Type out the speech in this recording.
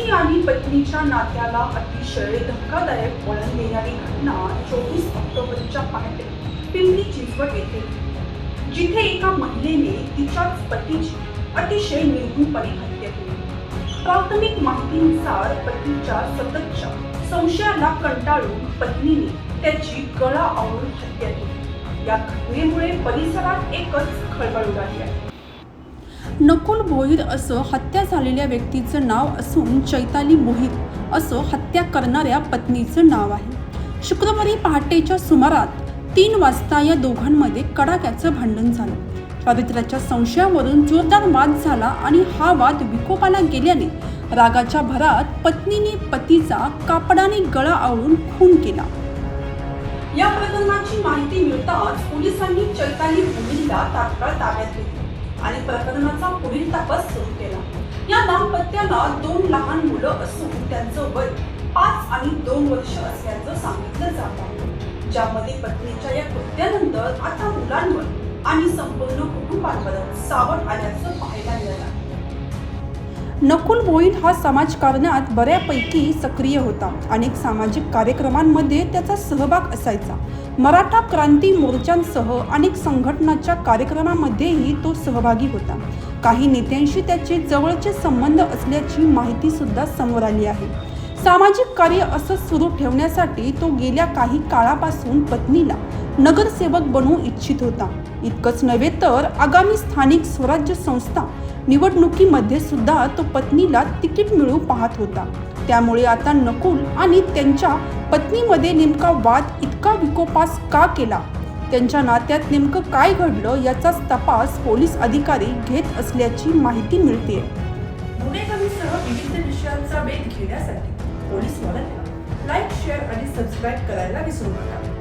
पती आणि पत्नीच्या नात्याला अतिशय धक्कादायक वळण देणारी घटना चोवीस ऑक्टोबरच्या पहाटे पिंपरी चिंचवड येथे. जिथे एका महिलेने तिच्याच पतीची अतिशय निर्घुणपणे हत्या केली. प्राथमिक माहितीनुसार पतीच्या सततच्या संशयाला कंटाळून पत्नीने त्याची गळा आवळून हत्या केली. या घटनेमुळे परिसरात एकच खळबळ उडाली आहे. नकुल भोईर असं हत्या झालेल्या व्यक्तीचं नाव असून चैताली मोहित असं हत्या करणाऱ्या पत्नीचं नाव आहे. शुक्रवारी पहाटेच्या सुमारात तीन वाजता या दोघांमध्ये कडाक्याचं भांडण झालं. पवित्राच्या संशयावरून जोरदार वाद झाला आणि हा वाद विकोपाला गेल्याने रागाच्या भरात पत्नीने पतीचा कापडाने गळा आवळून खून केला. या प्रकरणाची माहिती मिळताच पोलिसांनी चैताली भूमीला तात्काळ ताब्यात घेतली. आणि प्रकरणाचा पुढील तपास सुरू केला. या दाम्पत्याला दोन लहान मुलं असून त्यांचं वय पाच आणि दोन वर्ष असल्याचं सांगितलं जात आहे. ज्यामध्ये पत्नीच्या या कृत्यानंतर आता मुलांवर आणि संपूर्ण कुटुंबांवर सावट आल्याचं पाहायला मिळालं. नकुल भोईर हा समाजकारणात बऱ्यापैकी सक्रिय होता. अनेक सामाजिक कार्यक्रमांमध्ये त्याचा सहभाग असायचा. मराठा क्रांती मोर्चांसह अनेक संघटनाच्या कार्यक्रमामध्येही तो सहभागी होता. काही नेत्यांशी त्याचे जवळचे संबंध असल्याची माहितीसुद्धा समोर आली आहे. सामाजिक कार्य असं सुरू ठेवण्यासाठी तो गेल्या काही काळापासून पत्नीला नगरसेवक बनवू इच्छित होता. इतकंच नव्हे तर आगामी स्थानिक स्वराज्य संस्था निवडणुकीमध्ये सुद्धा तो पत्नीला तिकीट मिळू पाहत होता. त्यामुळे आता नकुल आणि त्यांच्या पत्नीमध्ये नेमका वाद इतका विकोपास का केला? त्यांच्या नात्यात नेमकं काय घडलं याचा तपास पोलीस अधिकारी घेत असल्याची माहिती मिळते गुन्हेगारीसह विविध विषयांचा वेध घेण्यासाठी पोलीस मराठीला लाईक शेअर आणि सबस्क्राईब करायला विसरू नका.